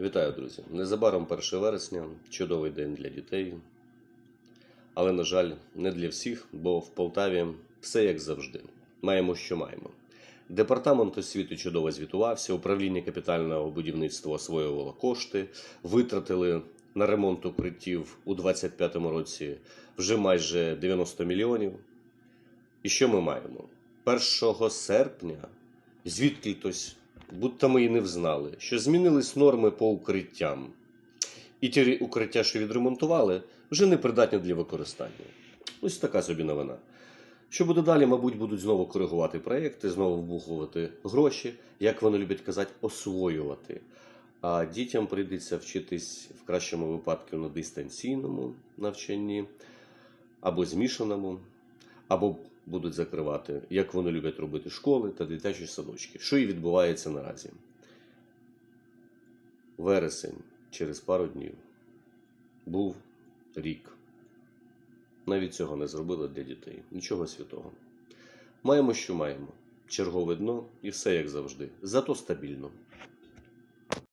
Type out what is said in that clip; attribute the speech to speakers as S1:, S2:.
S1: Вітаю, друзі! Незабаром 1 вересня, чудовий день для дітей. Але, на жаль, не для всіх, бо в Полтаві все як завжди. Маємо, що маємо. Департамент освіти чудово звітувався, управління капітального будівництва освоювало кошти, витратили на ремонт укриттів у 2025 році вже майже 90 мільйонів. І що ми маємо? 1 серпня звідки хтось, будто ми і не взнали, що змінились норми по укриттям. І ті укриття, що відремонтували, вже не придатні для використання. Ось така собі новина. Що буде далі, мабуть, будуть знову коригувати проєкти, знову вбухувати гроші, як вони люблять казати, освоювати. А дітям прийдеться вчитись в кращому випадку на дистанційному навчанні або змішаному, або будуть закривати, як вони люблять робити школи та дитячі садочки, що і відбувається наразі. Вересень через пару днів був рік. Навіть цього не зробили для дітей. Нічого святого. Маємо, що маємо. Чергове дно і все як завжди. Зато стабільно.